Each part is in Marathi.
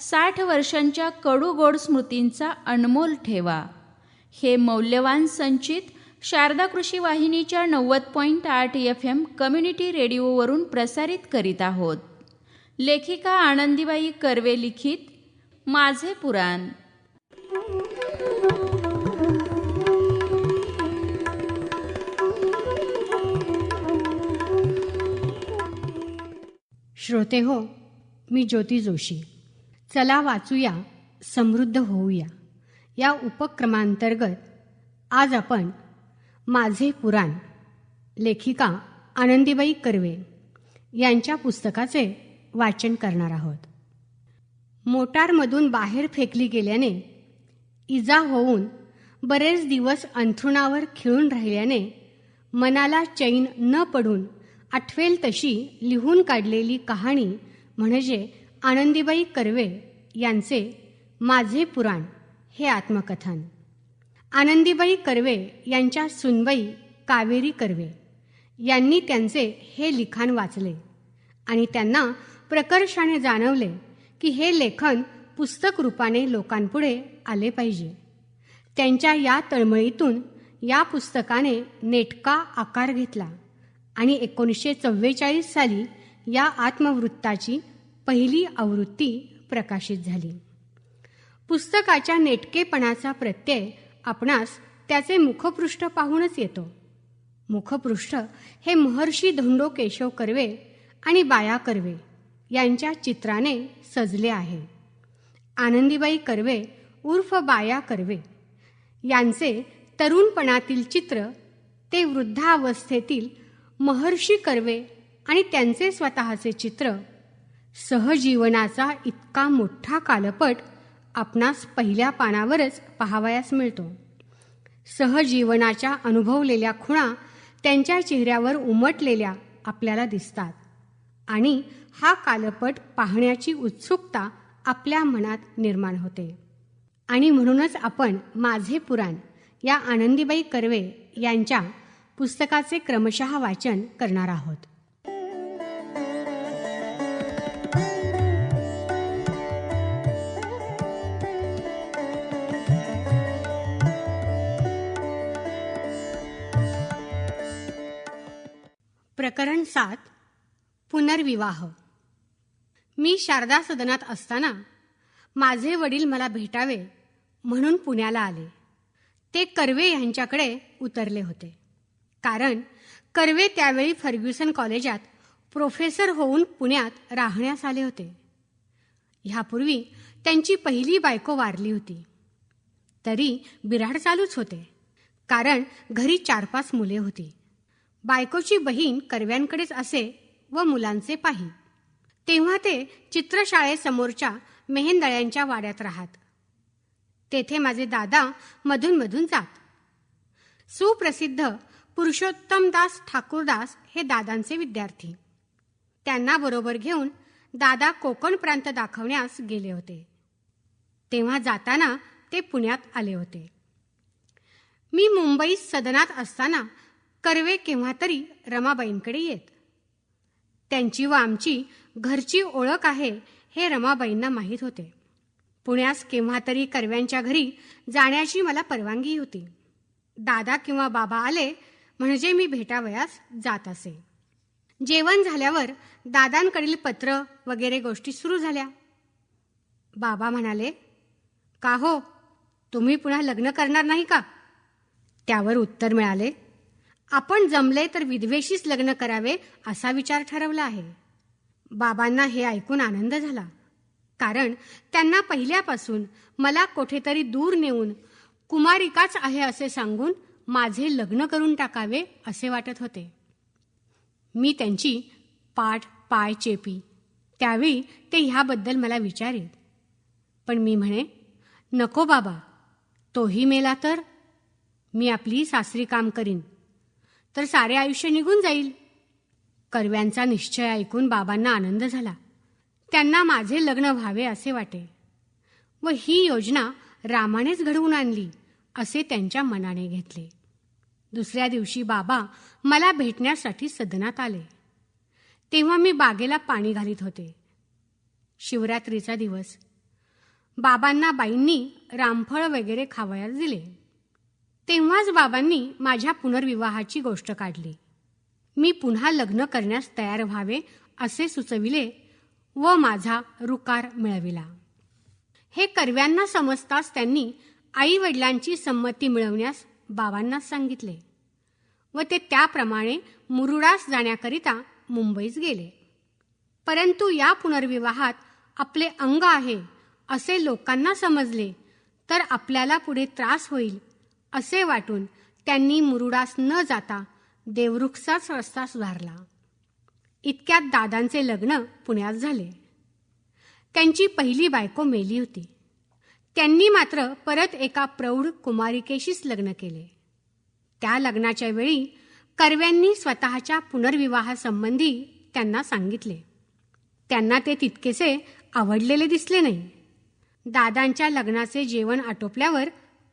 साठ वर्षांच्या कडूगोड स्मृतींचा अनमोल ठेवा. हे मौल्यवान संचित शारदा कृषी वाहिनीच्या नव्वद पॉईंट आठ एफ एम कम्युनिटी रेडिओवरून प्रसारित करीत आहोत. लेखिका आनंदीबाई कर्वे लिखित माझे पुराण. श्रोते हो मी ज्योती जोशी. चला वाचूया समृद्ध होऊया. या उपक्रमांतर्गत आज आपण माझे पुराण लेखिका आनंदीबाई कर्वे यांच्या पुस्तकाचे वाचन करणार आहोत. मोटारमधून बाहेर फेकली गेल्याने इजा होऊन बरेच दिवस अंथरुणावर खिळून राहिल्याने मनाला चैन न पडून आठवेल तशी लिहून काढलेली कहाणी म्हणजे आनंदीबाई कर्वे यांचे माझे पुराण हे आत्मकथन. आनंदीबाई कर्वे यांच्या सुनबाई कावेरी कर्वे यांनी त्यांचे हे लिखाण वाचले आणि त्यांना प्रकर्षाने जाणवले की हे लेखन पुस्तक रूपाने लोकांपुढे आले पाहिजे. त्यांच्या या तळमळीतून या पुस्तकाने नेटका आकार घेतला आणि एकोणीसशे चव्वेचाळीस साली या आत्मवृत्ताची पहिली आवृत्ती प्रकाशित झाली. पुस्तकाच्या नेटकेपणाचा प्रत्यय आपणास त्याचे मुखपृष्ठ पाहूनच येतो. मुखपृष्ठ हे महर्षी धोंडो केशव कर्वे आणि बाया कर्वे यांच्या चित्राने सजले आहे. आनंदीबाई कर्वे उर्फ बाया कर्वे यांचे तरुणपणातील चित्र ते वृद्धावस्थेतील महर्षी कर्वे आणि त्यांचे स्वतःचे चित्र सहजीवनाचा इतका मोठा कालपट आपणास पहिल्या पानावरच पाहावयास मिळतो. सहजीवनाच्या अनुभवलेल्या खुणा त्यांच्या चेहऱ्यावर उमटलेल्या आपल्याला दिसतात आणि हा कालपट पाहण्याची उत्सुकता आपल्या मनात निर्माण होते. आणि म्हणूनच आपण माझे पुराण या आनंदीबाई कर्वे यांच्या पुस्तकाचे क्रमशः वाचन करणार आहोत. प्रकरण सात पुनर्विवाह. मी शारदा सदनात असताना माझे वडील मला भेटावे म्हणून पुण्याला आले. ते कर्वे यांच्याकडे उतरले होते. कारण कर्वे त्यावेळी फर्ग्युसन कॉलेजात प्रोफेसर होऊन पुण्यात राहण्यास आले होते. ह्यापूर्वी त्यांची पहिली बायको वारली होती. तरी बिराड चालूच होते. कारण घरी चार पाच मुले होती. बायकोची बहीण कर्व्यांकडेच असे व मुलांचे पाही. तेव्हा ते चित्रशाळेसमोरच्या मेहेंदळ्यांच्या वाड्यात राहत. तेथे माझे दादा मधूनमधून जात. सुप्रसिद्ध पुरुषोत्तमदास ठाकूरदास हे दादांचे विद्यार्थी. त्यांना बरोबर घेऊन दादा कोकण प्रांत दाखवण्यास गेले होते. तेव्हा जाताना ते पुण्यात आले होते. मी मुंबईत सदनात असताना कर्वे केव्हा तरी रमाबाईंकडे येत. त्यांची व आमची घरची ओळख आहे हे रमाबाईंना माहीत होते. पुण्यास केव्हा तरी कर्व्यांच्या घरी जाण्याची मला परवानगी होती. दादा किंवा बाबा आले म्हणजे मी भेटावयास जात असे. जेवण झाल्यावर दादांकडील पत्र वगैरे गोष्टी सुरू झाल्या. बाबा म्हणाले का हो? तुम्ही पुन्हा लग्न करणार नाही का? त्यावर उत्तर मिळाले आपण जमले तर विधवेशीच लग्न करावे असा विचार ठरवला आहे. बाबांना हे ऐकून आनंद झाला. कारण त्यांना पहिल्यापासून मला कुठेतरी दूर नेऊन कुमारिकाच आहे असे सांगून माझे लग्न करून टाकावे असे वाटत होते. मी त्यांची पाठ पाय चेपी. त्यावेळी ते ह्याबद्दल मला विचारीत. पण मी म्हणे नको बाबा तोही मेला तर. मी आपली सासरी काम करीन. तर सारे आयुष्य निघून जाईल. कर्व्यांचा निश्चय ऐकून बाबांना आनंद झाला. त्यांना माझे लग्न व्हावे असे वाटे. व ही योजना रामानेच घडवून आणली असे त्यांच्या मनाने घेतले. दुसऱ्या दिवशी बाबा मला भेटण्यासाठी सदनात आले. तेव्हा मी बागेला पाणी घालीत होते. शिवरात्रीचा दिवस. बाबांना बाईंनी रामफळ वगैरे खावयास दिले. तेव्हाच बाबांनी माझ्या पुनर्विवाहाची गोष्ट काढली. मी पुन्हा लग्न करण्यास तयार व्हावे असे सुचविले व माझा रुकार मिळविला. हे कर्व्यांना समजताच त्यांनी आई वडिलांची संमती मिळवण्यास बाबांना सांगितले व ते त्याप्रमाणे मुरुडास जाण्याकरिता मुंबईस गेले. परंतु या पुनर्विवाहात आपले अंग आहे असे लोकांना समजले तर आपल्याला पुढे त्रास होईल असे वाटून त्यांनी मुरुडास न जाता देवरुखचाच रस्ता सुधारला. इतक्यात दादांचे लग्न पुण्यात झाले. त्यांची पहिली बायको मेली होती. त्यांनी मात्र परत एका प्रौढ कुमारिकेशीच लग्न केले. त्या लग्नाच्या वेळी कर्व्यांनी स्वतःच्या पुनर्विवाहासंबंधी त्यांना सांगितले. त्यांना ते तितकेसे आवडलेले दिसले नाही. दादांच्या लग्नाचे जेवण आटोपल्यावर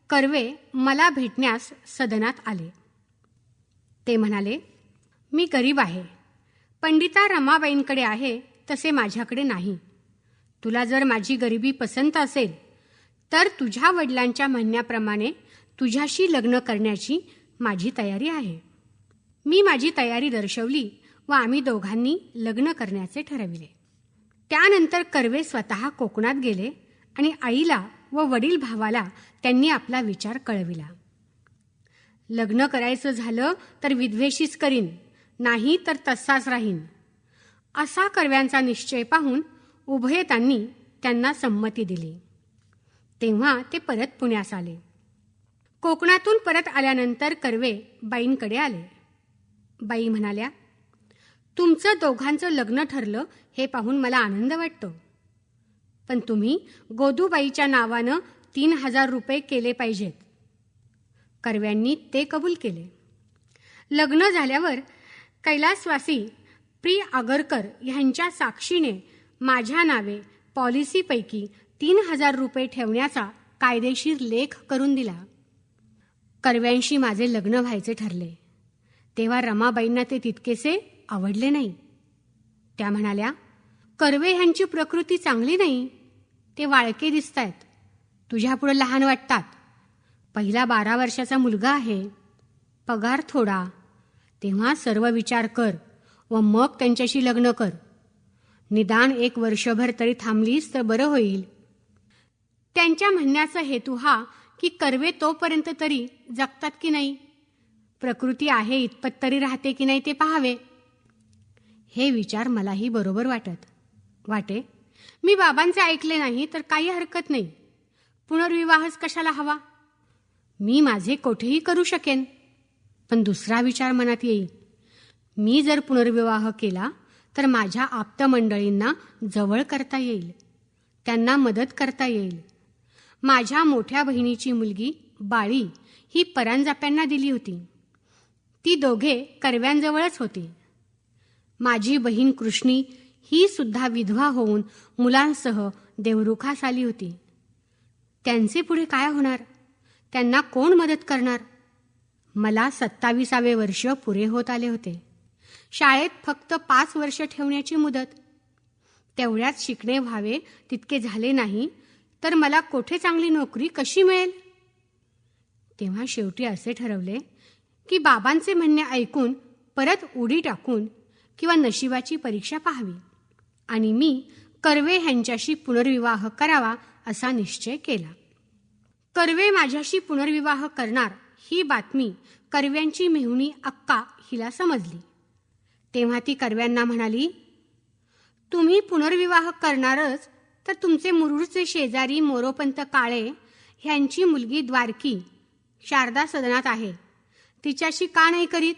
कर्वे मला भेटण्यास सदनात आले. ते म्हणाले मी गरीब आहे. पंडिता रमाबाईंकडे आहे तसे माझ्याकडे नाही. तुला जर माझी गरिबी पसंत असेल तर तुझ्या वडिलांच्या म्हणण्याप्रमाणे तुझ्याशी लग्न करण्याची माझी तयारी आहे. मी माझी तयारी दर्शवली व आम्ही दोघांनी लग्न करण्याचे ठरविले. त्यानंतर कर्वे स्वतः कोकणात गेले आणि आईला व वडील भावाला त्यांनी आपला विचार कळविला. लग्न करायचं झालं तर विधवेशीच करीन नाही तर तसाच राहीन. असा कर्व्यांचा निश्चय पाहून उभयतांनी त्यांना संमती दिली. तेव्हा ते परत पुण्यास आले. कोकणातून परत आल्यानंतर कर्वे बाईंकडे आले. बाई म्हणाल्या तुमचं दोघांचं लग्न ठरलं हे पाहून मला आनंद वाटतो. पण तुम्ही गोदूबाईच्या नावानं तीन हजार रुपये केले पाहिजेत. कर्व्यांनी ते कबूल केले. लग्न झाल्यावर कैलासवासी प्री आगरकर ह्यांच्या साक्षीने माझ्या नावे पॉलिसीपैकी तीन हजार रुपये ठेवण्याचा कायदेशीर लेख करून दिला. कर्व्यांशी माझे लग्न व्हायचे ठरले. तेव्हा रमाबाईंना ते तितकेसे आवडले नाही. त्या म्हणाल्या कर्वे ह्यांची प्रकृती चांगली नाही. ते वाळके दिसत आहेत तुझ्यापुढं लहान वाटतात. पहिला बारा वर्षाचा मुलगा आहे. पगार थोडा. तेव्हा सर्व विचार कर व मग त्यांच्याशी लग्न कर. निदान एक वर्षभर तरी थांबलीस तर बरं होईल. त्यांच्या म्हणण्याचा हेतू हा की कर्वे तोपर्यंत तरी जगतात की नाही? प्रकृती आहे इतपत तरी राहते की नाही ते पाहावे? हे विचार मलाही बरोबर वाटत. वाटे मी बाबांचे ऐकले नाही तर काही हरकत नाही. पुनर्विवाहच कशाला हवा? मी माझे कोठेही करू शकेन. पण दुसरा विचार मनात येईल. मी जर पुनर्विवाह केला तर माझ्या आप्तमंडळींना जवळ करता येईल. त्यांना मदत करता येईल. माझ्या मोठ्या बहिणीची मुलगी बाळी ही परांजाप्यांना दिली होती. ती दोघे कर्व्यांजवळच होती. माझी बहीण कृष्णी ही सुद्धा विधवा होऊन मुलांसह देवरुखास आली होती. त्यांचे पुढे काय होणार? त्यांना कोण मदत करणार? मला सत्ताविसावे वर्ष पुरे होत आले होते. शाळेत फक्त पाच वर्ष ठेवण्याची मुदत. तेवढ्यात शिकणे व्हावे तितके झाले नाही तर मला कोठे चांगली नोकरी कशी मिळेल? तेव्हा शेवटी असे ठरवले की बाबांचे म्हणणे ऐकून परत उडी टाकून किंवा नशिबाची परीक्षा पाहावी. आणि मी कर्वे ह्यांच्याशी पुनर्विवाह करावा असा निश्चय केला. कर्वे माझ्याशी पुनर्विवाह करणार ही बातमी कर्व्यांची मेहुणी अक्का हिला समजली. तेव्हा ती कर्व्यांना म्हणाली तुम्ही पुनर्विवाह करणारच तर तुमचे मुरुडचे शेजारी मोरोपंत काळे ह्यांची मुलगी द्वारकी शारदा सदनात आहे. तिच्याशी का नाही करीत?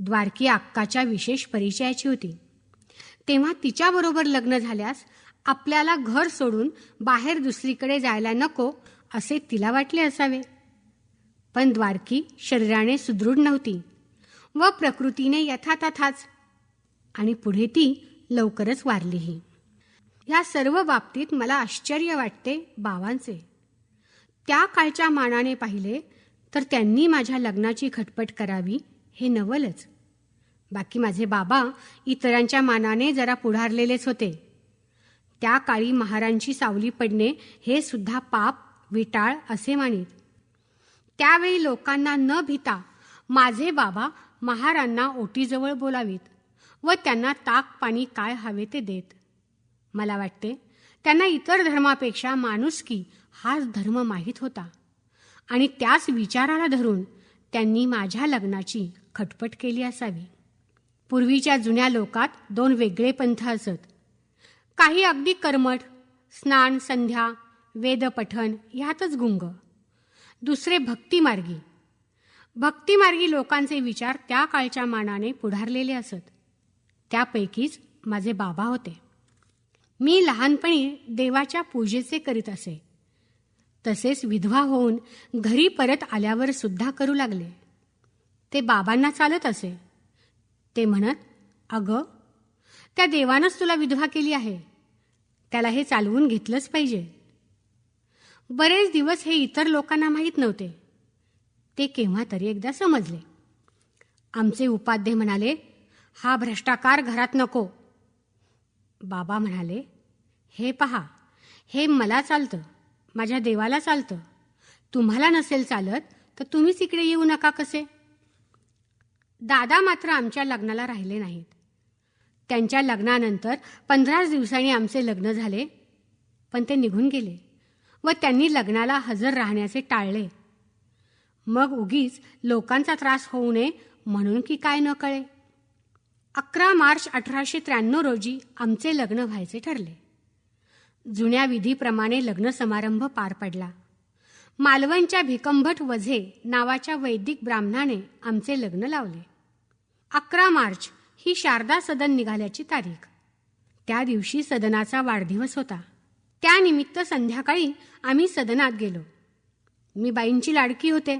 द्वारकी अक्काच्या विशेष परिचयाची होती. तेव्हा तिच्याबरोबर लग्न झाल्यास आपल्याला घर सोडून बाहेर दुसरीकडे जायला नको असे तिला वाटले असावे. पण द्वारकी शरीराने सुदृढ नव्हती व प्रकृतीने यथातथाच आणि पुढे ती लवकरच वारलीही. ह्या सर्व बाबतीत मला आश्चर्य वाटते बावांचे त्या काळच्या मानाने पाहिले तर त्यांनी माझ्या लग्नाची खटपट करावी हे नवलच. बाकी माझे बाबा इतरांच्या मानाने जरा पुढारलेलेच होते. त्या काळी महारांची सावली पडणे हे सुद्धा पाप विटाळ असे मानित. त्यावेळी लोकांना न भिता माझे बाबा महारांना ओटीजवळ बोलावीत व त्यांना ताक पाणी काय हवे ते देत. मला वाटते त्यांना इतर धर्मापेक्षा माणुसकी हाच धर्म माहीत होता आणि त्याच विचाराला धरून त्यांनी माझ्या लग्नाची खटपट केली असावी. पूर्वीच्या जुन्या लोकात दोन वेगळे पंथ असत. काही अगदी कर्मठ स्नान संध्या वेदपठण ह्यातच गुंग. दुसरे भक्तिमार्गी. भक्तिमार्गी लोकांचे विचार त्या काळच्या मानाने पुढारलेले असत. त्यापैकीच माझे बाबा होते. मी लहानपणी देवाच्या पूजेचे करीत असे. तसेच विधवा होऊन घरी परत आल्यावर सुद्धा करू लागले. ते बाबांना चालत असे. ते म्हणत अगं त्या देवानंच तुला विधवा केली आहे. त्याला हे चालवून घेतलंच पाहिजे. बरेच दिवस हे इतर लोकांना माहीत नव्हते. ते केव्हा तरी एकदा समजले. आमचे उपाध्ये म्हणाले हा भ्रष्टाकार घरात नको. बाबा म्हणाले हे पहा हे मला चालतं माझ्या देवाला चालतं. तुम्हाला नसेल चालत तर तुम्हीच इकडे येऊ नका कसे? दादा मात्र आमच्या लग्नाला राहिले नाहीत. त्यांच्या लग्नानंतर पंधराच दिवसांनी आमचे लग्न झाले पण ते निघून गेले व त्यांनी लग्नाला हजर राहण्याचे टाळले. मग उगीच लोकांचा त्रास होऊ नये म्हणून की काय न कळे. अकरा मार्च अठराशे त्र्याण्णव रोजी आमचे लग्न व्हायचे ठरले. जुन्या विधीप्रमाणे लग्न समारंभ पार पडला. मालवणच्या भिकंभट वझे नावाच्या वैदिक ब्राह्मणाने आमचे लग्न लावले. अकरा मार्च ही शारदा सदन निघाल्याची तारीख. त्या दिवशी सदनाचा वाढदिवस होता. त्यानिमित्त संध्याकाळी आम्ही सदनात गेलो. मी बाईंची लाडकी होते.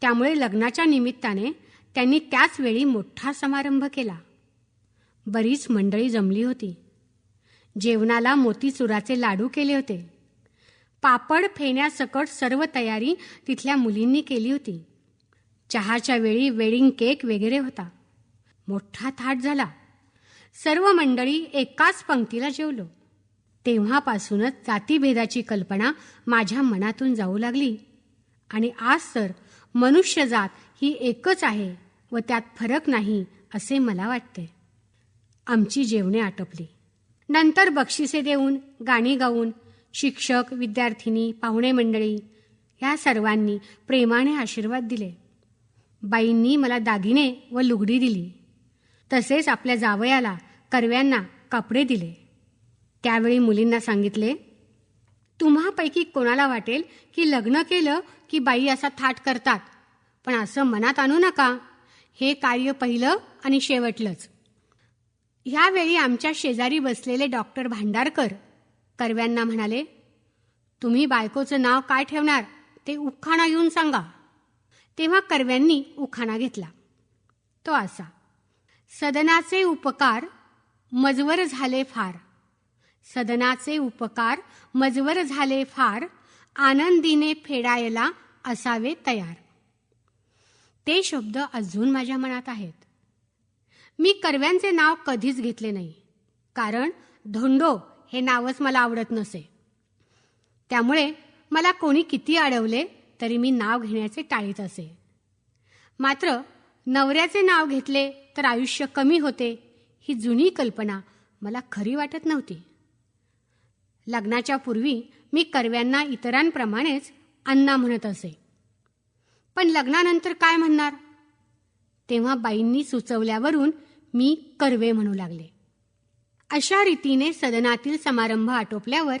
त्यामुळे लग्नाच्या निमित्ताने त्यांनी त्याच वेळी मोठा समारंभ केला. बरीच मंडळी जमली होती. जेवणाला मोतीचुराचे लाडू केले होते. पापड फेण्यासकट सर्व तयारी तिथल्या मुलींनी केली होती. चहाच्या वेळी वेडिंग केक वगैरे होता. मोठा थाट झाला. सर्व मंडळी एकाच पंक्तीला जेवलो. तेव्हापासूनच जातीभेदाची कल्पना माझ्या मनातून जाऊ लागली. आणि आज तर मनुष्यजात ही एकच आहे व त्यात फरक नाही असे मला वाटते. आमची जेवणे आटपली. नंतर बक्षिसे देऊन गाणी गाऊन शिक्षक विद्यार्थिनी पाहुणे मंडळी ह्या सर्वांनी प्रेमाने आशीर्वाद दिले. बाईंनी मला दागिने व लुगडी दिली. तसेच आपल्या जावयाला कर्व्यांना कपडे दिले. त्यावेळी मुलींना सांगितले तुम्हापैकी कोणाला वाटेल की लग्न केलं की बाई असा थाट करतात? पण असं मनात आणू नका. हे कार्य पहिलं आणि शेवटलंच. ह्यावेळी आमच्या शेजारी बसलेले डॉक्टर भांडारकर कर्व्यांना म्हणाले तुम्ही बायकोचं नाव काय ठेवणार? ते उखाणा येऊन सांगा. तेव्हा कर्व्यांनी उखाणा घेतला. तो असा सदनाचे उपकार मजवर झाले फार. सदनाचे उपकार मजवर झाले फार. आनंदीने फेडायला असावे तयार. ते शब्द अजून माझ्या मनात आहेत. मी कर्व्यांचे नाव कधीच घेतले नाही. कारण धोंडो हे नावच मला आवडत नसे. त्यामुळे मला कोणी किती अडवले तरी मी नाव घेण्याचे टाळीत असे. मात्र नवऱ्याचे नाव घेतले तर आयुष्य कमी होते ही जुनी कल्पना मला खरी वाटत नव्हती. लग्नाच्या पूर्वी मी कर्व्यांना इतरांप्रमाणेच अण्णा म्हणत असे. पण लग्नानंतर काय म्हणणार? तेव्हा बाईंनी सुचवल्यावरून मी कर्वे म्हणू लागले. अशा रीतीने सदनातील समारंभ आटोपल्यावर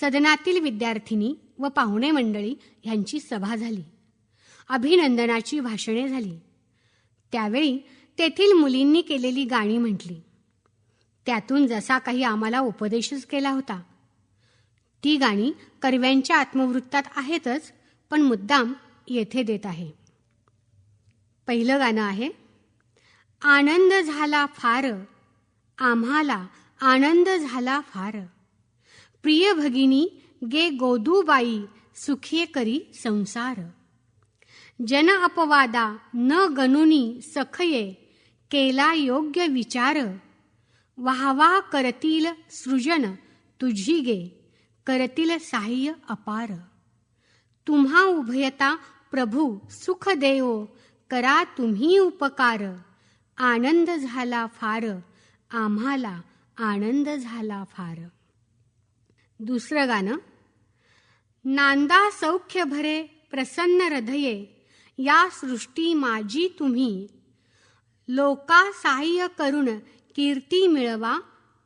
सदनातील विद्यार्थिनी व पाहुणे मंडळी ह्यांची सभा झाली. अभिनंदनाची भाषणे झाली. त्यावेळी तेथील मुलींनी केलेली गाणी म्हटली. त्यातून जसा काही आम्हाला उपदेशच केला होता. ती गाणी कर्व्यांच्या आत्मवृत्तात आहेतच पण मुद्दाम येथे देत आहे. पहिलं गाणं आहे आनंद झाला फार आम्हाला आनंद झाला फार. प्रिय भगिनी गे गोदूबाई सुखिये करी संसार. जन अपवादा न गनुनी सखये केला योग्य विचार. वाहवा करतील सृजन तुझी गे करतील साह्य अपार. तुम्हा उभयता प्रभू सुख देवो करा तुम्ही उपकार. आनंद झाला फार. आम्हाला आनंद झाला फार. दुसरं गाणं नांदा सौख्य भरे प्रसन्न हृदये या सृष्टी माझी तुम्ही. लोका सहाय्य करून कीर्ती मिळवा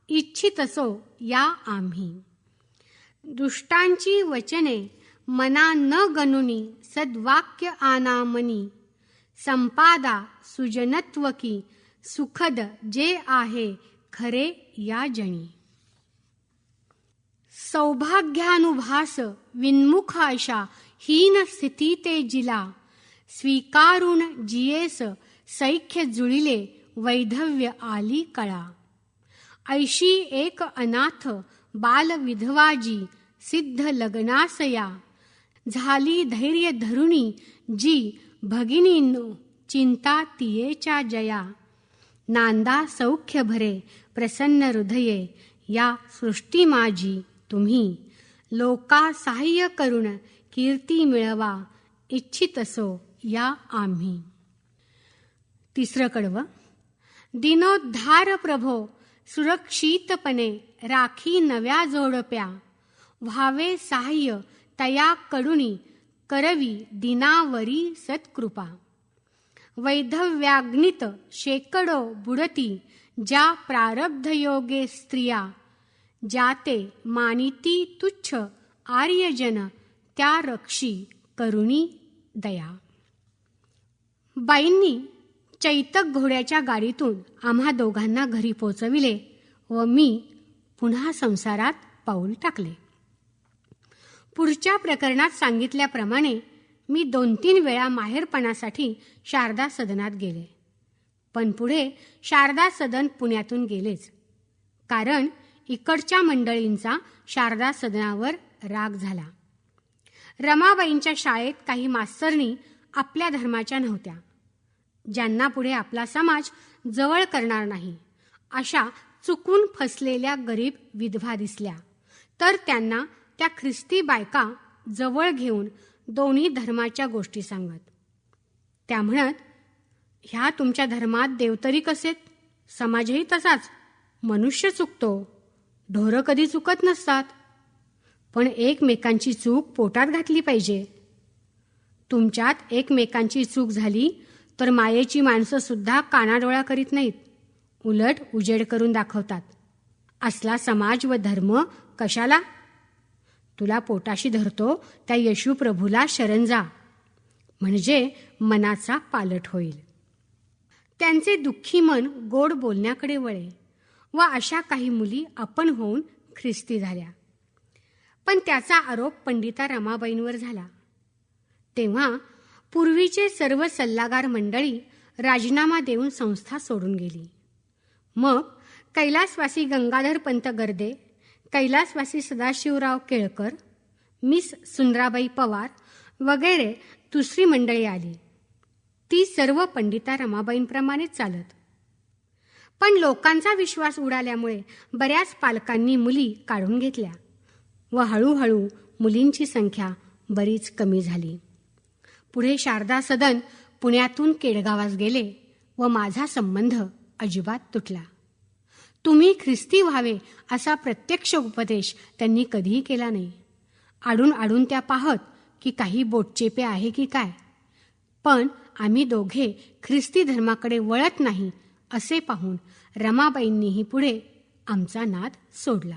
इच्छित असो या आम्ही. दुष्टांची वचने मना न गणुनी सद्वाक्य आनामनी. संपादा सुजनत्वकी सुखद जे आहे खरे या जणी. सौभाग्यानुभास विन्मुख अशा हीन स्थिती ते जिला. स्वीकारून जियेस सैख्य जुळिले वैधव्य आली कळा. ऐशी एक अनाथ बाल विधवाजी सिद्ध लग्नासया झाली धैर्य धरुणी जी भगिनीनो चिंता तियेच्या जया. नांदा सौख्य भरे प्रसन्न हृदये या सृष्टी माझी तुम्ही. लोका सहाय्य करून कीर्ती मिळवा इच्छित असो या आम्ही. तिसरं कडवं दिनोद्धार प्रभो सुरक्षितपणे राखी नव्या जोडप्या. व्हावे सहाय्य तया कडुनी करवी दिनावरी सत्कृपा. वैधव्याग्नित शेकडो बुडती ज्या प्रारब्धयोगे स्त्रिया जाते मानिती तुच्छ आर्यजन त्या रक्षी करुणी दया. बाईंनी चैतक घोड्याच्या गाडीतून आम्हा दोघांना घरी पोचविले व मी पुन्हा संसारात पाऊल टाकले. पुढच्या प्रकरणात सांगितल्याप्रमाणे मी दोन तीन वेळा माहेरपणासाठी शारदा सदनात गेले. पण पुढे शारदा सदन पुण्यातून गेलेच. कारण इकडच्या मंडळींचा शारदा सदनावर राग झाला. रमाबाईंच्या शाळेत काही मास्तरणी आपल्या धर्माच्या नव्हत्या. ज्यांना पुढे आपला समाज जवळ करणार नाही अशा चुकून फसलेल्या गरीब विधवा दिसल्या. तर त्यांना त्या ख्रिस्ती बायका जवळ घेऊन दोन्ही धर्माच्या गोष्टी सांगत. त्या म्हणत ह्या तुमच्या धर्मात देवतरी कसेत? समाजही तसाच. मनुष्य चुकतो. ढोरं कधी चुकत नसतात. पण एकमेकांची चूक पोटात घातली पाहिजे. तुमच्यात एकमेकांची चूक झाली तर मायेची माणसंसुद्धा कानाडोळा करीत नाहीत. उलट उजेड करून दाखवतात. असला समाज व धर्म कशाला? तुला पोटाशी धरतो त्या येशू प्रभूला शरण जा. म्हणजे मनाचा पालट होईल. त्यांचे दुःखी मन गोड बोलण्याकडे वळे व अशा काही मुली आपण होऊन ख्रिस्ती झाल्या. पण त्याचा आरोप पंडिता रमाबाईंवर झाला. तेव्हा पूर्वीचे सर्व सल्लागार मंडळी राजीनामा देऊन संस्था सोडून गेली. मग कैलासवासी गंगाधर पंत गर्दे कैलासवासी सदाशिवराव केळकर मिस सुंदराबाई पवार वगैरे दुसरी मंडळी आली. ती सर्व पंडिता रमाबाईंप्रमाणेच चालत. पण लोकांचा विश्वास उडाल्यामुळे बऱ्याच पालकांनी मुली काढून घेतल्या व हळूहळू मुलींची संख्या बरीच कमी झाली. पुढे शारदा सदन पुण्यातून केडगावास गेले व माझा संबंध अजिबात तुटला. तुम्ही ख्रिस्ती व्हावे असा प्रत्यक्ष उपदेश त्यांनी कधीही केला नाही. आडून आडून त्या पाहत की काही बोटचेपे आहे की काय. पण आम्ही दोघे ख्रिस्ती धर्माकडे वळत नाही असे पाहून रमाबाईंनीही पुढे आमचा नाद सोडला.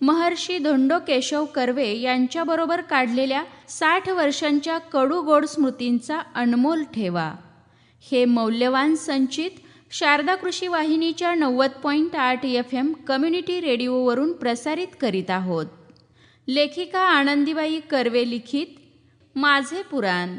महर्षी धोंडो केशव कर्वे यांच्याबरोबर काढलेल्या साठ वर्षांच्या कडू गोड स्मृतींचा अनमोल ठेवा. हे मौल्यवान संचित शारदा कृषी वाहिनीच्या नव्वद पॉईंट आठ एफ एम कम्युनिटी रेडिओवरून प्रसारित करीत आहोत. लेखिका आनंदीबाई कर्वे लिखित माझे पुराण.